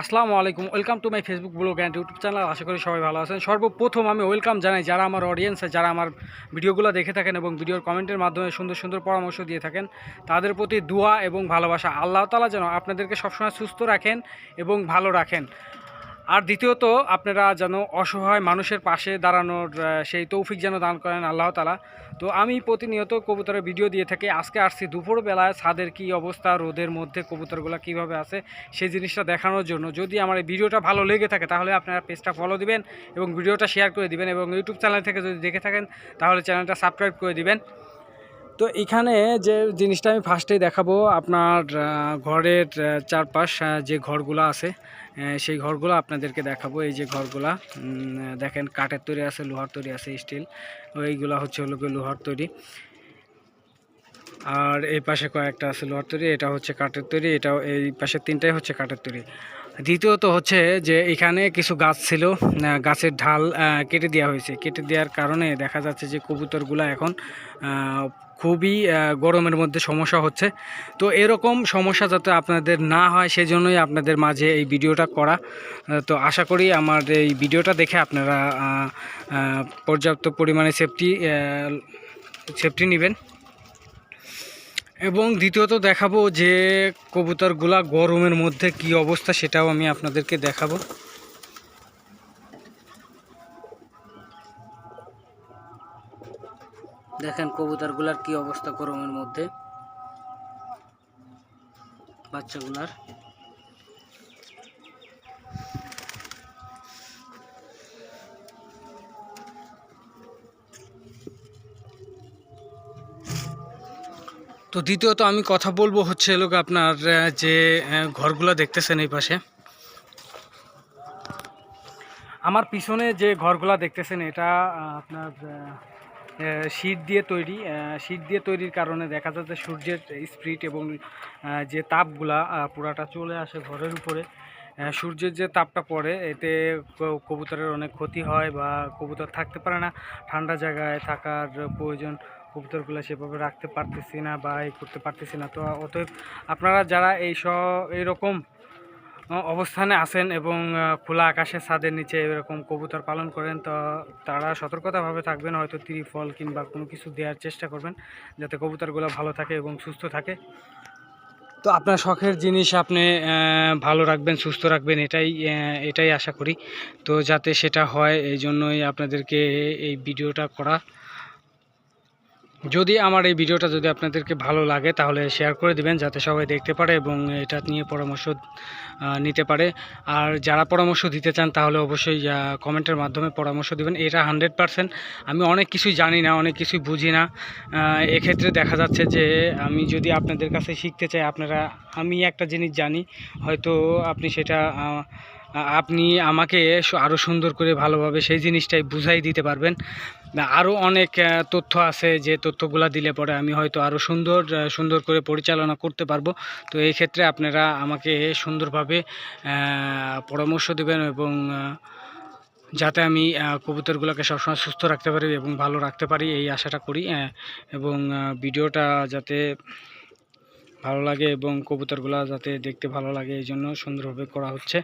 আসসালামু আলাইকুম, welcome to my Facebook blog and YouTube channel. আশা করি সবাই ভালো আছেন। সর্বপ্রথম আমি ওয়েলকাম জানাই যারা আমার অডিয়েন্স যারা আমার ভিডিওগুলো দেখে থাকেন এবং ভিডিওর কমেন্টের মাধ্যমে সুন্দর সুন্দর পরামর্শ দিয়ে থাকেন, তাদের প্রতি দোয়া এবং ভালোবাসা। আল্লাহ তালা যেন আপনাদেরকে সবসময় সুস্থ রাখেন এবং ভালো রাখেন। আর দ্বিতীয়ত, আপনারা যেন অসহায় মানুষের পাশে দাঁড়ানোর সেই তৌফিক যেন দান করেন আল্লাহ তালা তো আমি প্রতিনিয়ত কবুতরের ভিডিও দিয়ে থাকি। আজকে আসছি দুপুরবেলায় ছাদের কী অবস্থা, রোদের মধ্যে কবুতরগুলো কীভাবে আছে, সেই জিনিসটা দেখানোর জন্য। যদি আমার এই ভিডিওটা ভালো লেগে থাকে, তাহলে আপনারা পেজটা ফলো দিবেন এবং ভিডিওটা শেয়ার করে দিবেন এবং ইউটিউব চ্যানেল থেকে যদি দেখে থাকেন, তাহলে চ্যানেলটা সাবস্ক্রাইব করে দিবেন। তো এখানে যে জিনিসটা আমি ফার্স্টেই দেখাবো, আপনার ঘরের চারপাশ যে ঘরগুলো আছে সেই ঘরগুলো আপনাদেরকে দেখাবো। এই যে ঘরগুলা দেখেন কাঠের তৈরি আছে, লোহার তৈরি আছে স্টিল ওইগুলো হচ্ছে হলো লোহার তৈরি। আর এই পাশে কয়েকটা আছে লোহার তৈরি, এটা হচ্ছে কাঠের তৈরি, এটাও এই পাশে তিনটাই হচ্ছে কাঠের তৈরি। দ্বিতীয়ত হচ্ছে যে এখানে কিছু গাছ ছিল গাছের ঢাল কেটে দেওয়া হয়েছে। কেটে দেওয়ার কারণে দেখা যাচ্ছে যে কবুতরগুলো এখন খুবই গরমের মধ্যে সমস্যা হচ্ছে। তো এরকম সমস্যা যাতে আপনাদের না হয়, সেজন্যই আপনাদের মাঝে এই ভিডিওটা করা। তো আশা করি আমার এই ভিডিওটা দেখে আপনারা পর্যাপ্ত পরিমাণে সেফটি সেফটি নেবেন। এবং দ্বিতীয়ত দেখাবো যে কবুতরগুলা গরমের মধ্যে কি অবস্থা সেটাও আমি আপনাদেরকে দেখাবো। দেখেন কবুতরগুলার কি অবস্থা গরমের মধ্যে। বাচ্চাগুলার। তো দ্বিতীয়ত আমি কথা বলব হচ্ছে লোক আপনার যে ঘরগুলো দেখতেছেন এই পাশে। আমার পিছনে যে ঘরগুলা দেখতেছেন, এটা আপনার শীত দিয়ে তৈরি শীত দিয়ে তৈরির কারণে দেখা যাচ্ছে সূর্যের স্প্রিট এবং যে তাপগুলা পুরাটা চলে আসে ঘরের উপরে। সূর্যের যে তাপটা পড়ে, এতে কবুতরের অনেক ক্ষতি হয় বা কবুতর থাকতে পারে না। ঠান্ডা জায়গায় থাকার প্রয়োজন কবুতরগুলো সেভাবে রাখতে পারতেছি না বা এই করতে পারতেছি না। তো অতএব আপনারা যারা এই স, এইরকম অবস্থানে আছেন এবং খোলা আকাশের ছাদের নিচে এরকম কবুতর পালন করেন, তো তারা সতর্কতাভাবে থাকবেন, হয়তো ত্রিফল কিংবা কোনো কিছু দেওয়ার চেষ্টা করবেন, যাতে কবুতরগুলো ভালো থাকে এবং সুস্থ থাকে। তো আপনার শখের জিনিস আপনি ভালো রাখবেন, সুস্থ রাখবেন, এটাই এটাই আশা করি। তো যাতে সেটা হয়, এই জন্যই আপনাদেরকে এই ভিডিওটা করা। যদি আমার এই ভিডিওটা যদি আপনাদেরকে ভালো লাগে, তাহলে শেয়ার করে দিবেন, যাতে সবাই দেখতে পারে এবং এটা নিয়ে পরামর্শ নিতে পারে। আর যারা পরামর্শ দিতে চান, তাহলে অবশ্যই কমেন্টের মাধ্যমে পরামর্শ দিবেন। এটা হান্ড্রেড পারসেন্ট আমি অনেক কিছুই জানি না, অনেক কিছুই বুঝি না। এক্ষেত্রে দেখা যাচ্ছে যে, আমি যদি আপনাদের কাছে শিখতে চাই, আপনারা, আমি একটা জিনিস জানি, হয়তো আপনি সেটা আপনি আমাকে আরও সুন্দর করে ভালোভাবে সেই জিনিসটাই বুঝাই দিতে পারবেন। আরও অনেক তথ্য আছে যে তথ্যগুলা দিলে পরে আমি হয়তো আরও সুন্দর সুন্দর করে পরিচালনা করতে পারব। তো এই ক্ষেত্রে আপনারা আমাকে সুন্দরভাবে পরামর্শ দেবেন এবং যাতে আমি কবুতরগুলোকে সবসময় সুস্থ রাখতে পারি এবং ভালো রাখতে পারি, এই আশাটা করি এবং ভিডিওটা যাতে ভালো লাগে এবং কবুতরগুলো যাতে দেখতে ভালো লাগে, এই জন্য সুন্দরভাবে করা হচ্ছে।